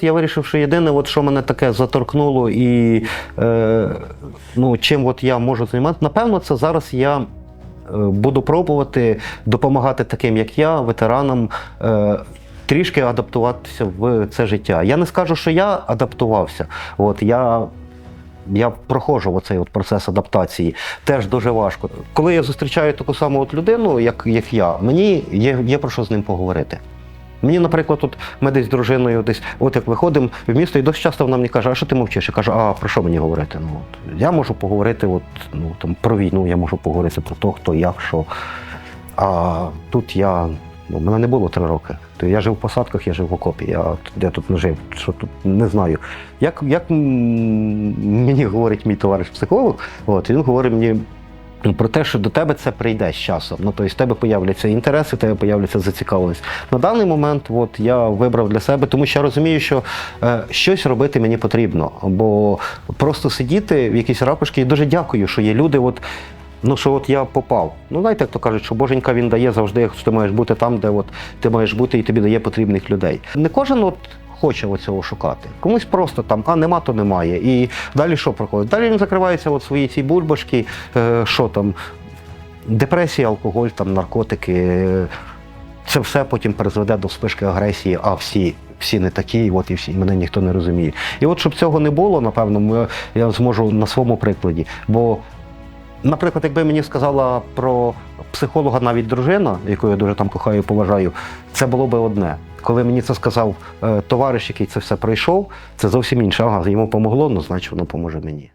Я вирішив, що єдине, от, що мене таке заторкнуло, і е, ну, чим от я можу займатися, напевно, це зараз я е, буду пробувати допомагати таким, як я, ветеранам. Е, Трішки адаптуватися в це життя. Я не скажу, що я адаптувався. От я, я проходжу оцей от процес адаптації. Теж дуже важко. Коли я зустрічаю таку саму от людину, як, як я, мені є, є про що з ним поговорити. Мені, наприклад, тут ми десь з дружиною, десь, от як виходимо в місто, і досить часто вона мені каже, а що ти мовчиш? Я кажу, а про що мені говорити? Ну, от, я можу поговорити от, ну, там, про війну, я можу поговорити про те, хто як, що. А тут я. Ну, мене не було три роки. То я жив в посадках, я жив в окопі. Я я тут не жив, що тут не знаю. Як, як мені говорить мій товариш психолог, от, він говорить мені про те, що до тебе це прийде з часом. Ну, тобто, в тебе появляться інтереси, в тебе появляться зацікавленість. На даний момент от, я вибрав для себе, тому що я розумію, що е, щось робити мені потрібно. Бо просто сидіти в якійсь рапушці, і дуже дякую, що є люди. От, Ну, що от я попав. Ну, знаєте, як то кажуть, що Боженька він дає завжди, що ти маєш бути там, де от ти маєш бути, і тобі дає потрібних людей. Не кожен от хоче оцього шукати. Комусь просто там, а нема, то немає. І далі що проходить? Далі він закривається от в своїй цій бульбашки, е, що там, депресія, алкоголь, там, наркотики. е, Це все потім призведе до спишки агресії, а всі. Всі не такі, от і всі мене ніхто не розуміє. І от щоб цього не було, напевно, я зможу на своєму прикладі. Бо Наприклад, якби мені сказала про психолога навіть дружина, яку я дуже там кохаю і поважаю, це було би одне. Коли мені це сказав е, товариш, який це все пройшов, це зовсім інше. Ага, йому помогло, ну значить воно поможе мені.